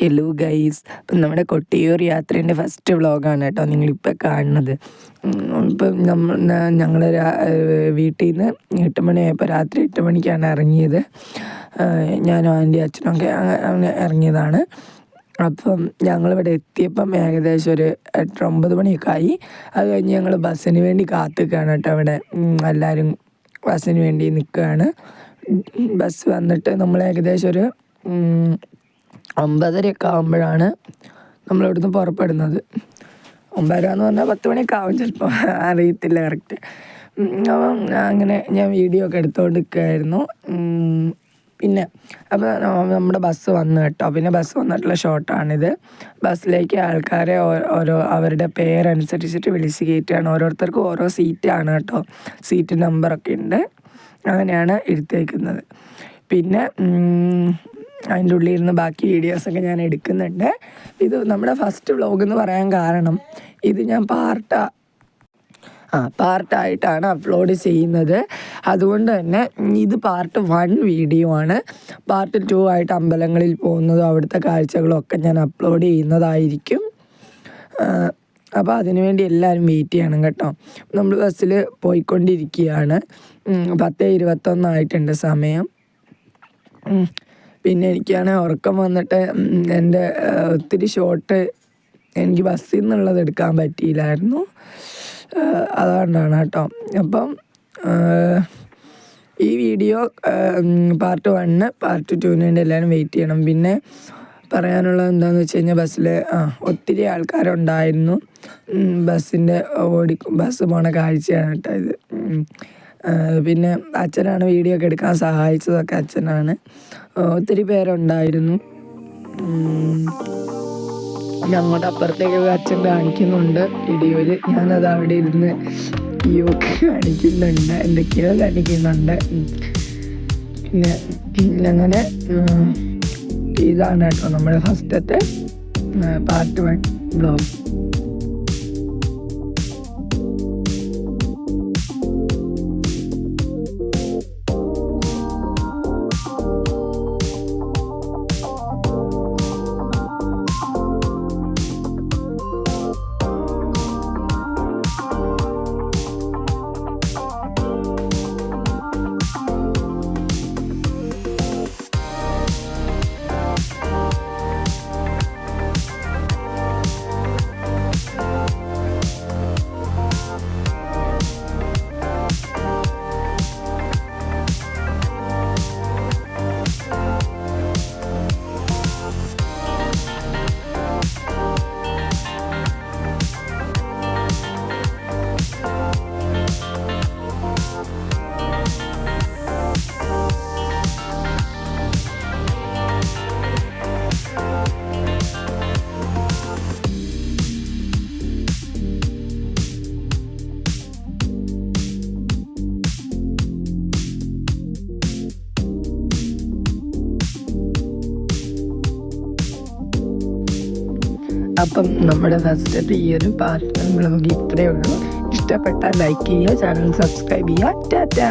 Hello guys നമ്മുടെ Kottiyoor യാത്രേന്റെ first വ്ളോഗാണ് കേട്ടോ നിങ്ങളിപ്പോൾ കാണുന്നത്. ഇപ്പം നമ്മൾ ഞങ്ങൾ വീട്ടിൽ നിന്ന് എട്ട് മണിയായപ്പോൾ രാത്രി എട്ട് മണിക്കാണ് ഇറങ്ങിയത്. ഞാനും ആന്റി ഒക്കെ അങ്ങനെ ഇറങ്ങിയതാണ്. അപ്പം ഞങ്ങളിവിടെ എത്തിയപ്പം ഏകദേശം ഒരു എട്ട് ഒമ്പത് മണിയൊക്കെ ആയി. അത് കഴിഞ്ഞ് ഞങ്ങൾ ബസ്സിന് വേണ്ടി കാത്തുനിൽക്കുകയാണ് കേട്ടോ അവിടെ എല്ലാവരും ബസ്സിന് വേണ്ടി നിൽക്കുകയാണ് ബസ് വന്നിട്ട് നമ്മൾ ഏകദേശം ഒരു ഒമ്പതരയൊക്കെ ആകുമ്പോഴാണ് നമ്മളിവിടുന്ന് പുറപ്പെടുന്നത്. ഒമ്പതര എന്ന് പറഞ്ഞാൽ പത്ത് മണിയൊക്കെ ആവും ചിലപ്പോൾ അറിയത്തില്ല കറക്റ്റ് അപ്പം അങ്ങനെ ഞാൻ വീഡിയോ ഒക്കെ എടുത്തുകൊണ്ട് നിൽക്കുകയായിരുന്നു പിന്നെ അപ്പോൾ നമ്മുടെ ബസ് വന്നു കേട്ടോ. പിന്നെ ബസ് വന്നിട്ടുള്ള ഷോട്ടാണിത് ബസ്സിലേക്ക് ആൾക്കാരെ ഓരോ അവരുടെ പേരനുസരിച്ചിട്ട് വിളിച്ച് കയറ്റുകയാണ് ഓരോരുത്തർക്കും ഓരോ സീറ്റാണ് കേട്ടോ. സീറ്റ് നമ്പറൊക്കെ ഉണ്ട്. അങ്ങനെയാണ് എടുത്തേക്കുന്നത്. പിന്നെ അതിന്റെ ഉള്ളിലിരുന്ന് ബാക്കി വീഡിയോസൊക്കെ ഞാൻ എടുക്കുന്നുണ്ട്. ഇത് നമ്മുടെ ഫസ്റ്റ് വ്ളോഗ് എന്ന് പറയാൻ കാരണം ഇത് ഞാൻ പാർട്ടാ ആ പാർട്ടായിട്ടാണ് അപ്ലോഡ് ചെയ്യുന്നത്. അതുകൊണ്ട് തന്നെ ഇത് പാർട്ട് വൺ വീഡിയോ ആണ്. പാർട്ട് ടു ആയിട്ട് അമ്പലങ്ങളിൽ പോകുന്നതും അവിടുത്തെ കാഴ്ചകളും ഒക്കെ ഞാൻ അപ്ലോഡ് ചെയ്യുന്നതായിരിക്കും. അപ്പോൾ അതിനുവേണ്ടി എല്ലാവരും വെയിറ്റ് ചെയ്യണം കേട്ടോ. നമ്മൾ ബസ്സിൽ പോയിക്കൊണ്ടിരിക്കുകയാണ്. പത്ത് ഇരുപത്തൊന്നായിട്ടുണ്ട് സമയം. പിന്നെ എനിക്കാണെങ്കിൽ ഉറക്കം വന്നിട്ട് എന്റെ ഒത്തിരി ഷോട്ട് എനിക്ക് ബസ്സിൽ നിന്നുള്ളത് എടുക്കാൻ പറ്റിയില്ലായിരുന്നു. അതുകൊണ്ടാണ് കേട്ടോ. അപ്പം ഈ വീഡിയോ പാർട്ട് വണ്ണ് പാർട്ട് ടുവിന് വേണ്ടി എല്ലാവരും വെയിറ്റ് ചെയ്യണം. പിന്നെ പറയാനുള്ളത് എന്താണെന്ന് വെച്ച് കഴിഞ്ഞാൽ ബസ്സിൽ ആ ഒത്തിരി ആൾക്കാരുണ്ടായിരുന്നു. ബസ്സിന്റെ ഓടിക്കും ബസ് പോണ കാഴ്ചയാണ് കേട്ടോ ഇത്. പിന്നെ അച്ഛനാണ് വീഡിയോ ഒക്കെ എടുക്കാൻ സഹായിച്ചതൊക്കെ അച്ഛനാണ്. ഒത്തിരി പേരുണ്ടായിരുന്നു. ഞങ്ങളുടെ അപ്പുറത്തേക്ക് അച്ഛൻ കാണിക്കുന്നുണ്ട്. വീഡിയോയിൽ ഞാനത് അവിടെ ഇരുന്ന് യോ കാണിക്കുന്നുണ്ട്. എന്തൊക്കെയോ കാണിക്കുന്നുണ്ട്. പിന്നെ അങ്ങനെ ഇതാണ് കേട്ടോ നമ്മുടെ ഫസ്റ്റത്തെ പാർട്ട് വൺ ബ്ലോഗ്. അപ്പം നമ്മുടെ ഫസ്റ്റത്തെ ഈ ഒരു പാർട്ട് നമുക്ക് ഇത്രയേ ഉള്ളൂ. ഇഷ്ടപ്പെട്ടാൽ ലൈക്ക് ചെയ്യുക ചാനൽ സബ്സ്ക്രൈബ് ചെയ്യുക. ടാറ്റാ